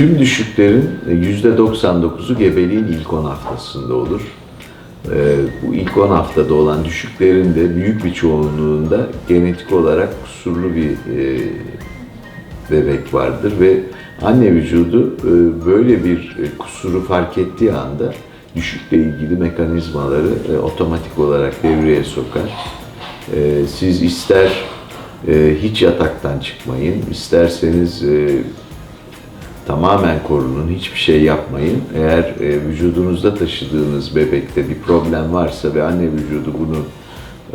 Tüm düşüklerin %99'u gebeliğin ilk 10 haftasında olur. Ee, Bu ilk 10 haftada olan düşüklerin de büyük bir çoğunluğunda genetik olarak kusurlu bir e, bebek vardır ve anne vücudu e, böyle bir e, kusuru fark ettiği anda düşükle ilgili mekanizmaları e, otomatik olarak devreye sokar. E, Siz ister e, hiç yataktan çıkmayın, isterseniz e, tamamen korunun, hiçbir şey yapmayın. Eğer e, vücudunuzda taşıdığınız bebekte bir problem varsa ve anne vücudu bunu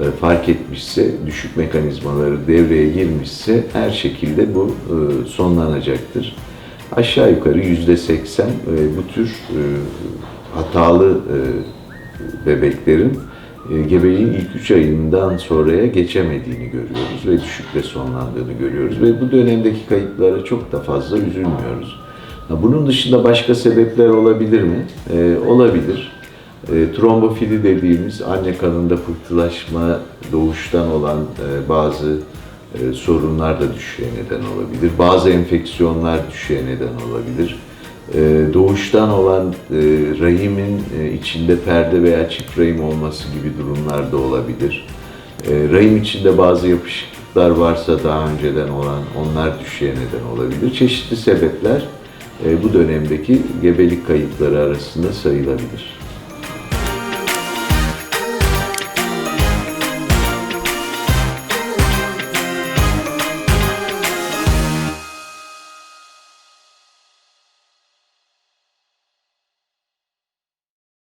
e, fark etmişse, düşük mekanizmaları devreye girmişse her şekilde bu e, sonlanacaktır. Aşağı yukarı yüzde seksen bu tür e, hatalı e, bebeklerin e, gebeliğin ilk 3 ayından sonraya geçemediğini görüyoruz ve düşükle sonlandığını görüyoruz ve bu dönemdeki kayıplara çok da fazla üzülmüyoruz. Bunun dışında başka sebepler olabilir mi? E, olabilir. E, trombofili dediğimiz anne kanında pıhtılaşma doğuştan olan e, bazı e, sorunlar da düşüğe neden olabilir. Bazı enfeksiyonlar düşüğe neden olabilir. E, doğuştan olan e, rahimin e, içinde perde veya çift rahim olması gibi durumlar da olabilir. E, rahim içinde bazı yapışıklıklar varsa daha önceden olan onlar düşüğe neden olabilir. Çeşitli sebepler bu dönemdeki gebelik kayıpları arasında sayılabilir.